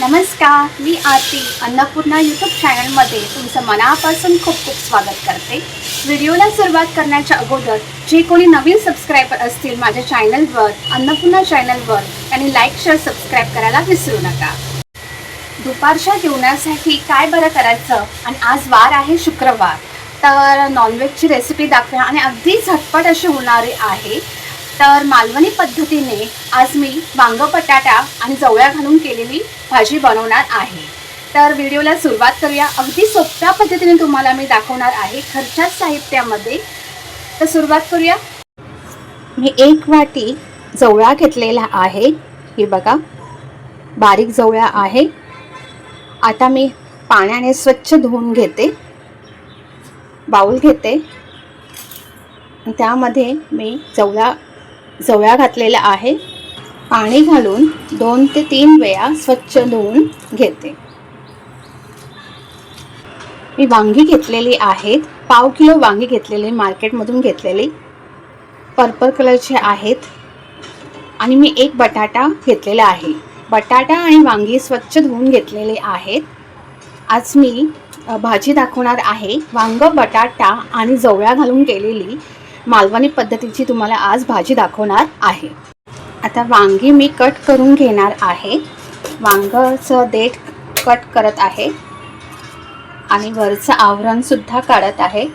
नमस्कार मी आरती अन्नपूर्णा यूट्यूब चॅनलमध्ये तुमचं मनापासून खूप खूप स्वागत करते. व्हिडिओला सुरुवात करण्याच्या अगोदर जे कोणी नवीन सबस्क्रायबर असतील माझ्या चॅनलवर अन्नपूर्णा चॅनलवर त्यांनी लाईक शेअर सबस्क्राईब करायला विसरू नका. दुपारच्या जेवणासाठी काय बरं करायचं? आणि आज वार आहे शुक्रवार. तर नॉनव्हेजची रेसिपी दाखवा आणि अगदी झटपट अशी होणारी आहे. तर मालवणी पद्धतीने आज मी वांग बटाटा आणि जवळ्या घालून केलेली भाजी बनवणार आहे. तर व्हिडिओला सुरुवात करूया. अगदी सोप्या पद्धतीने तुम्हाला मी दाखवणार आहे घरच्याच साहित्यामध्ये. तर सुरुवात करूया. मी एक वाटी जवळा घेतलेला आहे. हे बघा बारीक जवळ्या आहे. आता मी पाण्याने स्वच्छ धुवून घेते. बाऊल घेते. त्यामध्ये मी जवळा जवळा घातलेला आहे. पाणी घालून दोन ते तीन वेळा स्वच्छ धुवून घेते. मी वांगी घेतलेली आहेत. पाव किलो वांगी घेतलेली मार्केटमधून घेतलेली. पर्पल कलरचे आहेत. आणि मी एक बटाटा घेतलेला आहे. बटाटा आणि वांगी स्वच्छ धुवून घेतलेले आहेत. आज मी भाजी दाखवणार आहे. वांग बटाटा आणि जवळ्या घालून केलेली मालवणी पद्धतीची तुम्हाला आज भाजी दाखवणार आहे. आता वांगी मी कट करून घेणार आहे. वांगचं देठ कट करत आहे. आणि वरचं आवरणसुद्धा काढत आहे.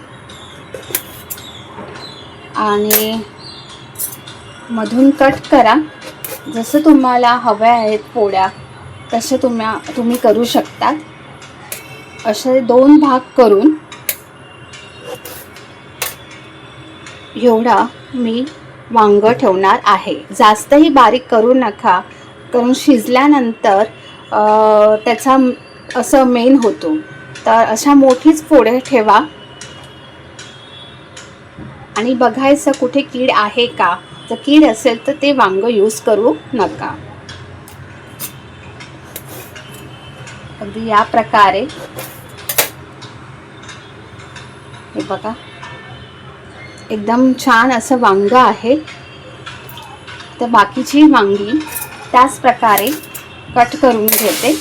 आणि मधून कट करा. जसं तुम्हाला हव्या आहेत पोळ्या तसं तुम्हा तुम्ही करू शकतात. असे दोन भाग करून एवढा मी वांग ठेवणार आहे. जास्तही बारीक करू नका कारण शिजल्यानंतर त्याचा असं मेन होतो. तर अशा मोठीच फोडे ठेवा. आणि बघायचं कुठे कीड आहे का? जर कीड असेल तर ते वांग यूज करू नका. अगदी या प्रकारे. हे बघा. एकदम छान असं वांगं आहे. तर बाकीची वांगी त्याच प्रकारे कट करून घेते.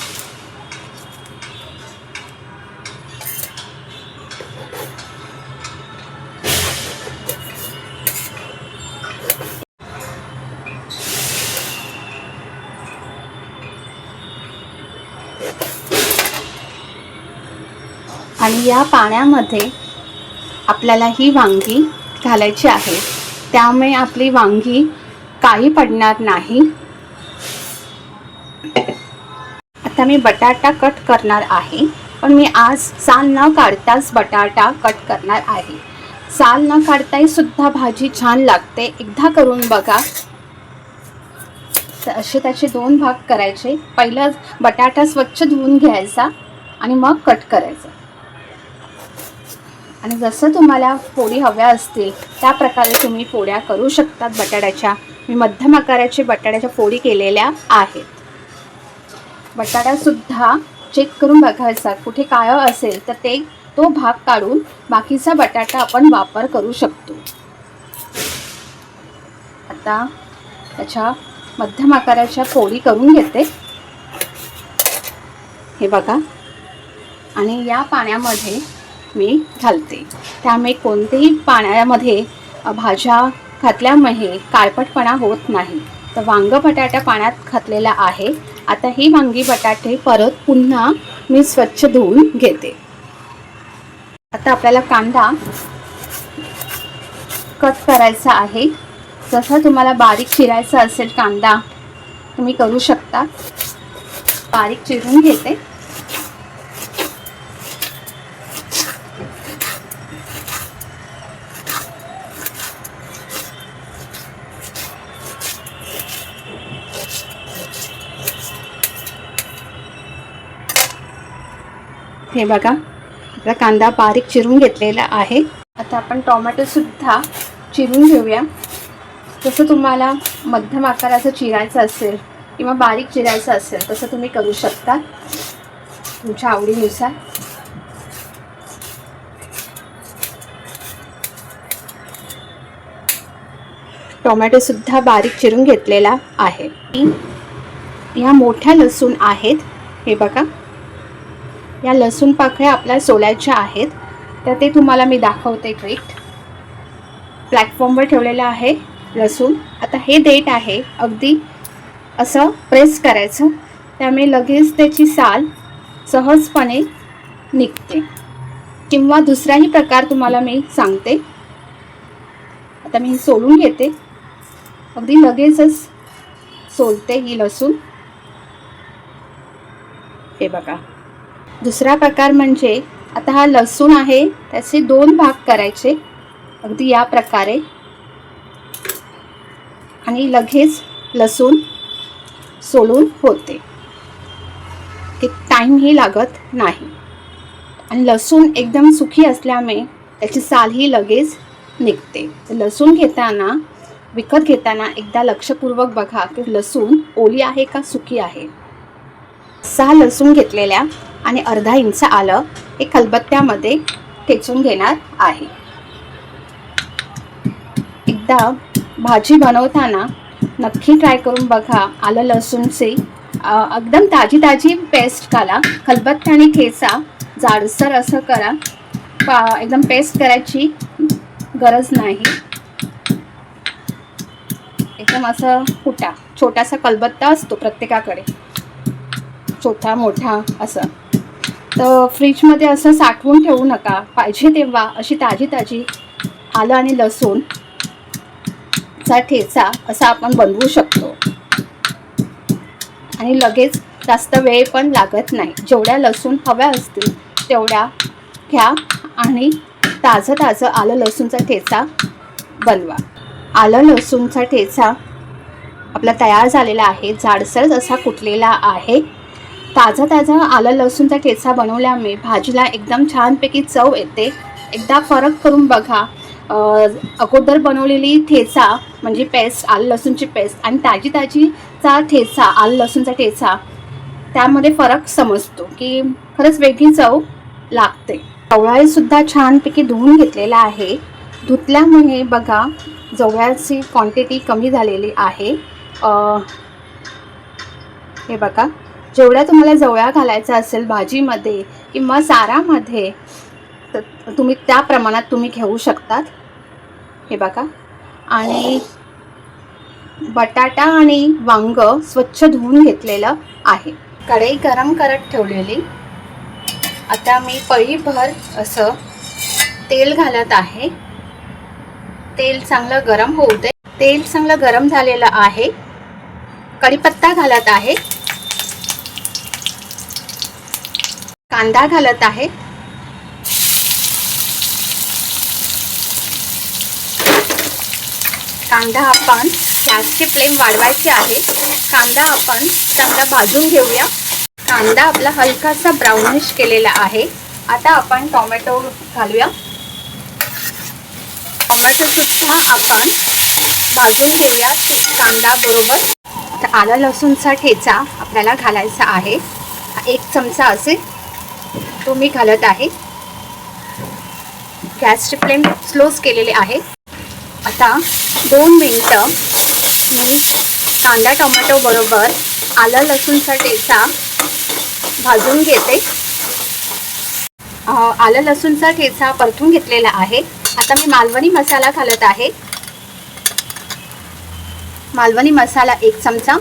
आणि या पाण्यामध्ये आपल्याला ही वांगी घालायची आहे. त्यामुळे आपली वांगी काही पडणार नाही. आता मी बटाटा कट करणार आहे. पण मी आज साल न काढताच बटाटा कट करणार आहे. साल न काढताही सुद्धा भाजी छान लागते. एकदा करून बघा. तर असे त्याचे दोन भाग करायचे. पहिलं बटाटा स्वच्छ धुवून घ्यायचा आणि मग कट करायचा. आणि जसं तुम्हाला पोळी हव्या असतील त्या प्रकारे तुम्ही पोळ्या करू शकतात बटाट्याच्या. मी मध्यम आकाराची बटाट्याच्या पोळी केलेल्या आहेत. बटाटासुद्धा चेक करून बघायचा कुठे काळं असेल तर ते तो भाग काढून बाकीचा बटाटा आपण वापर करू शकतो. आता त्याच्या मध्यम आकाराच्या पोळी करून घेते. हे बघा. आणि या पाण्यामध्ये मी घालते. त्यामुळे कोणतेही पाण्यामध्ये भाज्या घातल्यामुळे काळपटपणा होत नाही. तर वांग बटाटा पाण्यात घातलेला आहे. आता ही वांगी बटाटे परत पुन्हा मी स्वच्छ धुवून घेते. आता आपल्याला कांदा कट करायचा आहे. जसं तुम्हाला बारीक चिरायचा असेल कांदा तुम्ही करू शकता. बारीक चिरून घेते. हे बघा. आपला कांदा बारीक चिरून घेतलेला आहे. आता आपण टोमॅटोसुद्धा चिरून घेऊया. जसं तुम्हाला मध्यम आकाराचं चिरायचं असेल किंवा बारीक चिरायचं असेल तसं तुम्ही करू शकता. तुमच्या आवडीनुसार. टोमॅटोसुद्धा बारीक चिरून घेतलेला आहे. या मोठ्या लसूण आहेत. हे बघा. या लसूण पाकळ्या आपल्या सोलायच्या आहेत. तर ते तुम्हाला मी दाखवते ट्रिक प्लॅटफॉर्मवर ठेवलेलं आहे लसूण. आता हे डेट आहे. अगदी असं प्रेस करायचं. त्यामुळे लगेच त्याची साल सहजपणे निघते. किंवा दुसराही प्रकार तुम्हाला मी सांगते. आता मी सोलून घेते. अगदी लगेचच सोलते ही लसूण. हे बघा. दुसरा प्रकार म्हणजे आता हा लसूण आहे त्याचे दोन भाग करायचे. अगदी या प्रकारे. आणि लगेच लसूण सोलून होते. ते टाईमही लागत नाही. आणि लसूण एकदम सुखी असल्यामुळे त्याची सालही लगेच निघते. लसूण घेताना विकत घेताना एकदा लक्षपूर्वक बघा की लसूण ओली आहे का सुकी आहे. सहा लसूण घेतलेल्या आणि अर्धा इंच आलं हे खलबत्त्यामध्ये ठेचून घेणार आहे. एकदा भाजी बनवताना नक्की ट्राय करून बघा. आलं लसूणचे एकदम ताजी ताजी पेस्ट घाला खलबत्त्याने ठेचा जाडसर असं करा. पा एकदम पेस्ट करायची गरज नाही. एकदम असं कुटा छोटासा कलबत्ता असतो प्रत्येकाकडे. छोटा मोठा असं. तर फ्रीजमध्ये असं साठवून ठेवू नका. पाहिजे तेव्हा अशी ताजी ताजी आलं आणि लसूण चा ठेचा असा आपण बनवू शकतो. आणि लगेच जास्त वेळ पण लागत नाही. जेवढ्या लसूण हव्या असतील तेवढ्या घ्या आणि ताजं ताजं आलं लसूणचा ठेचा बनवा. आलं लसूणचा ठेचा आपला तयार झालेला आहे. जाडसर असा कुटलेला आहे ताजा ताजा आलं लसूणचा ठेचा बनवल्यामुळे भाजीला एकदम छानपैकी चव येते. एकदा फरक करून बघा. अगोदर बनवलेली ठेचा म्हणजे पेस्ट आलं लसूणची पेस्ट आणि ताजी ताजीचा ठेचा आलं लसूणचा ठेचा त्यामध्ये फरक समजतो की खरंच वेगळी चव लागते. जवळासुद्धा छानपैकी धुवून घेतलेला आहे. धुतल्यामुळे बघा जवळाची क्वांटिटी कमी झालेली आहे. हे बघा. जेवढ्या तुम्हाला जवळ्या घालायचा असेल भाजीमध्ये किंवा सारामध्ये तर तुम्ही त्या प्रमाणात तुम्ही घेऊ शकतात. हे बघा. आणि बटाटा आणि वांग स्वच्छ धुवून घेतलेलं आहे. कढई गरम करत ठेवलेली. आता मी पळीभर असं तेल घालत आहे. तेल चांगलं गरम होऊ दे. तेल चांगलं गरम झालेलं आहे. कढीपत्ता घालत आहे. कांदा घालत आहे. कांदा आपण गॅसची फ्लेम वाढवायची आहे. कांदा आपण चांगला भाजून घेऊया. कांदा आपला हलकासा ब्राउनिश केलेला आहे. आता आपण टोमॅटो घालूया. टोमॅटो सुद्धा आपण भाजून घेऊया. कांदा बरोबर. आता लसूणचा ठेचा आपल्याला घालायचा आहे. एक चमचा असेल. तो मी घालत आहे. गॅसची फ्लेम स्लोच केलेले आहे. आता दोन मिनटं मी कांदा टोमॅटो बरोबर आलं लसूणचा ठेचा भाजून घेते. आलं लसूणचा ठेचा परतून घेतलेला आहे. आता मी मालवणी मसाला घालत आहे. मालवणी मसाला एक चमचा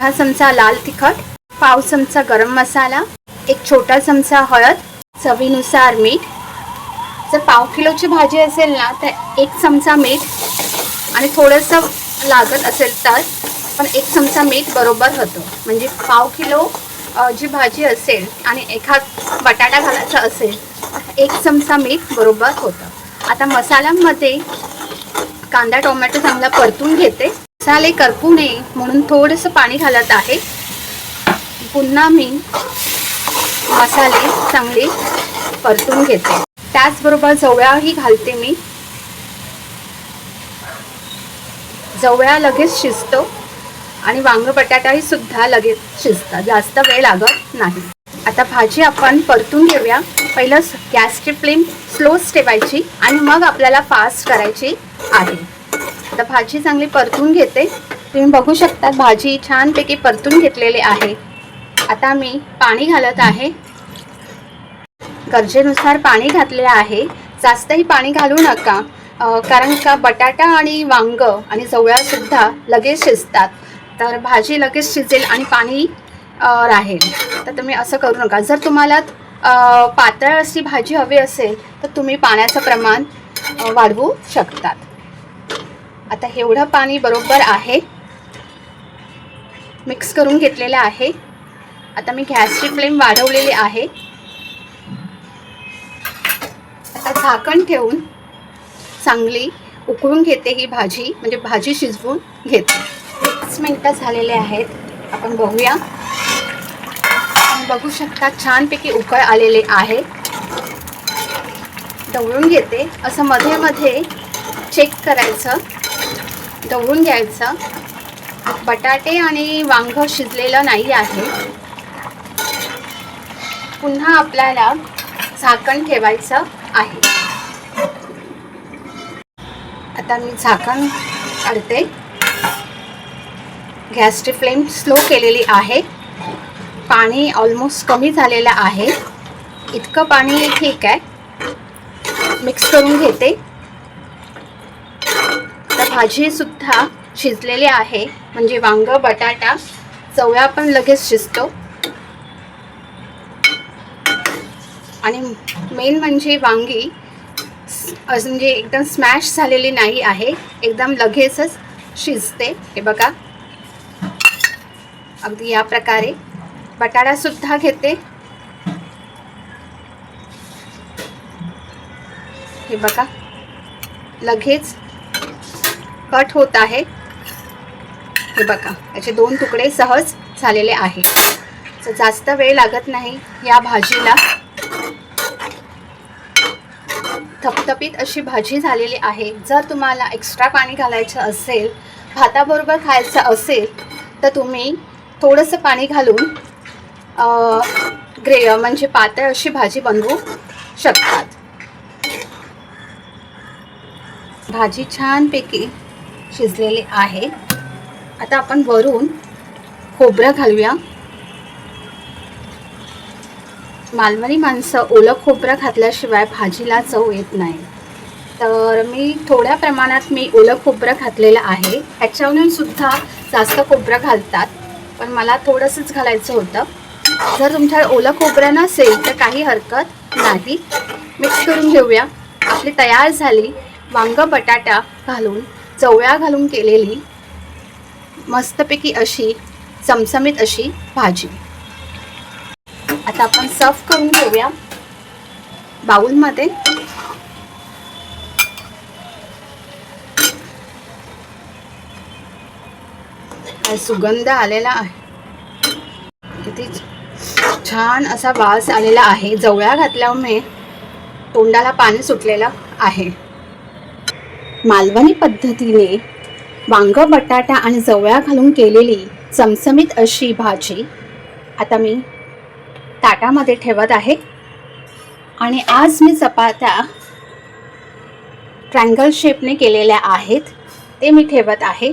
हा चमचा लाल तिखट पाव चमचा गरम मसाला एक छोटा चमचा हळद चवीनुसार मीठ. जर पाव किलोची भाजी असेल ना तर एक चमचा मीठ आणि थोडंसं लागत असेल तर पण एक चमचा मीठ बरोबर होतं. म्हणजे पाव किलो जी भाजी असेल आणि एखाद बटाटा घालायचा असेल एक चमचा मीठ बरोबर होतं. आता मसाल्यामध्ये कांदा टोमॅटो चांगला परतून घेते. मसाले करपू नये म्हणून थोडंसं पाणी घालत आहे. पुन्हा मी मसाले चांगले परतून घेते. त्याचबरोबर जवळाही घालते मी. जवळा लगेच शिजतो आणि वांग बटाटाही सुद्धा लगेच शिजतात. जास्त वेळ लागत नाही. आता भाजी आपण परतून घेऊया. पहिलं गॅसची फ्लेम स्लोच ठेवायची आणि मग आपल्याला फास्ट करायची आहे. आता भाजी चांगली परतून घेते. तुम्ही बघू शकता भाजी छानपैकी परतून घेतलेली आहे. आता मी पाणी घालत आहे. गरजेनुसार पाणी घातले आहे. जास्तही पाणी घालू नका कारण का बटाटा आणि वांग आणि जवळ्यासुद्धा लगेच शिजतात. तर भाजी लगेच शिजेल आणि पाणी राहील. तर तुम्ही असं करू नका. जर तुम्हाला पातळ अशी भाजी हवी असेल तर तुम्ही पाण्याचं प्रमाण वाढवू शकतात. आता एवढं पाणी बरोबर आहे. मिक्स करून घेतलेलं आहे. आता मी गॅसची फ्लेम वाढवलेली आहे. आता झाकण ठेवून चांगली उकळून घेते ही भाजी म्हणजे भाजी शिजवून घेते. पाच मिनटं झालेले आहेत आपण बघूया. बघू शकता छानपैकी उकळ आलेले आहे. ढवळून घेते. असं मध्ये मध्ये चेक करायचं. ढवळून घ्यायचं. बटाटे आणि वांग शिजलेलं नाही आहे. पुन्हा आपल्याला झाकण ठेवायचं आहे. आता मी झाकण काढते. गॅसची फ्लेम स्लो केलेली आहे. पाणी ऑलमोस्ट कमी झालेलं आहे. इतकं पाणी ठीक आहे. मिक्स करून घेते. तर भाजीसुद्धा शिजलेली आहे. म्हणजे वांग बटाटा चवळा पण लगेच शिजतो. आणि मेन म्हणजे वांगी म्हणजे एकदम स्मॅश झालेली नाही आहे. एकदम लगेचच शिजते. हे बघा. अगदी या प्रकारे. बटाटासुद्धा घेते. हे बघा. लगेच कट होत आहे. हे बघा. याचे दोन तुकडे सहज झालेले आहे. तर जास्त वेळ लागत नाही या भाजीला. थपथपीत अशी भाजी झालेली आहे. जर तुम्हाला एक्स्ट्रा पाणी घालायचं असेल भाताबरोबर खायचं असेल तर तुम्ही थोडंसं पाणी घालून ग्रे म्हणजे पातळ अशी भाजी बनवू शकतात. भाजी छानपैकी शिजलेली आहे. आता आपण वरून खोबरं घालूया. मालवणी माणसं ओलं खोबरं घातल्याशिवाय भाजीला चव येत नाही. तर मी थोड्या प्रमाणात मी ओलं खोबरं घातलेलं आहे. ह्याच्यावरून सुद्धा जास्त खोबरं घालतात. पण मला थोडंसंच घालायचं होतं. जर तुमच्या ओलं खोबरं नसेल तर काही हरकत नाही. मिक्स करून घेऊया. आपली तयार झाली. वांग बटाटा घालून चवळ्या घालून केलेली मस्तपैकी अशी चमचमीत अशी भाजी. आता आपण सर्व करून घेऊया. बाउलमध्ये. सुगंध आलेला आहे. किती छान असा वास आलेला आहे. जवळ्या घातल्यामुळे तोंडाला पाणी सुटलेलं आहे. मालवणी पद्धतीने वांग बटाटा आणि जवळ्या घालून केलेली चमचमीत अशी भाजी आता मी ताटामध्ये ठेवत आहे. आणि आज मी चपात्या ट्रँगल शेपने केलेल्या आहेत. ते मी ठेवत आहे.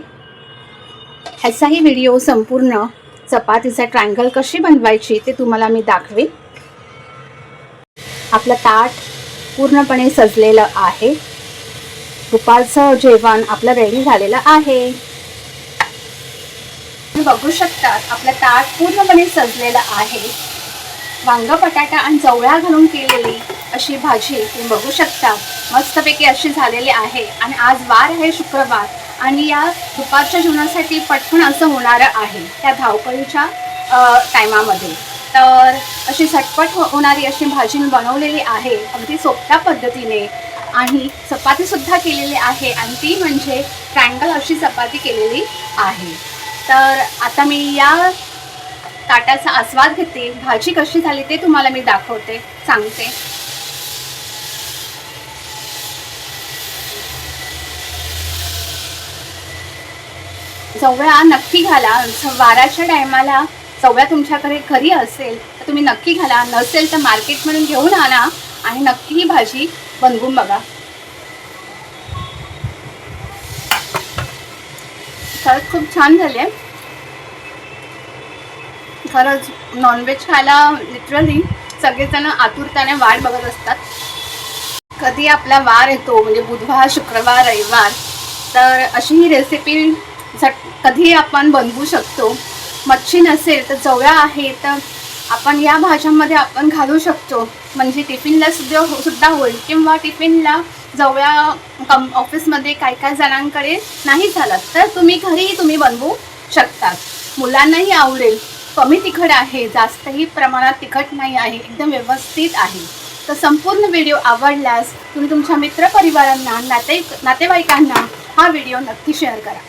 ह्याचाही व्हिडिओ संपूर्ण चपातीचा ट्रँगल कशी बनवायची ते तुम्हाला मी दाखवेन. आपलं ताट पूर्णपणे सजलेलं आहे. दुपारचं जेवण आपलं रेडी झालेलं आहे. तुम्ही बघू शकतात आपलं ताट पूर्णपणे सजलेलं आहे. वांग बटाटा आणि जवळा घालून केलेली अशी भाजी तुम्ही बघू शकता. मस्तपैकी अशी झालेली आहे. आणि आज वार आहे शुक्रवार. आणि या दुपारच्या जेवणासाठी पटकन असं होणारं आहे. त्या धावपळीच्या टायमामध्ये. तर अशी झटपट हो-, होणारी अशी भाजी मी बनवलेली आहे. अगदी सोप्या पद्धतीने. आणि चपातीसुद्धा केलेली आहे. आणि ती म्हणजे ट्रँगल अशी चपाती केलेली आहे. तर आता मी या ताटाचा आस्वाद घेते. भाजी कशी झाली ते तुम्हाला मी दाखवते. सांगते. चवळ्या नक्की घाला. वाराच्या टायमाला चवळ्या तुमच्याकडे घरी असेल तर तुम्ही नक्की घाला. नसेल तर मार्केटमधून घेऊन आणा आणि नक्की ही भाजी बनवून बघा. खरंच खूप छान झाले खरंच नॉनव्हेज खायला लिटरली सगळेजण आतुरताने वाट बघत असतात. कधी आपला वार येतो म्हणजे बुधवार शुक्रवार रविवार तर अशी ही रेसिपी झट कधी आपण बनवू शकतो मच्छी नसेल तर जवळ्या आहे तर आपण या भाज्यांमध्ये आपण घालू शकतो. म्हणजे टिफिनला सुद्धा हो, सुद्धा होईल किंवा टिफिनला जवळ्या कम ऑफिसमध्ये काही काही जणांकडे नाही झालं तर तुम्ही घरी तुम्ही बनवू शकतात. मुलांनाही आवडेल. कमी तिखट आहे जास्तही प्रमाणात तिखट नाही आहे एकदम व्यवस्थित आहे. तर संपूर्ण व्हिडिओ आवडल्यास तुम्ही तुमच्या मित्रपरिवारांना नाते नातेवाईकांना हा व्हिडिओ नक्की शेअर करा.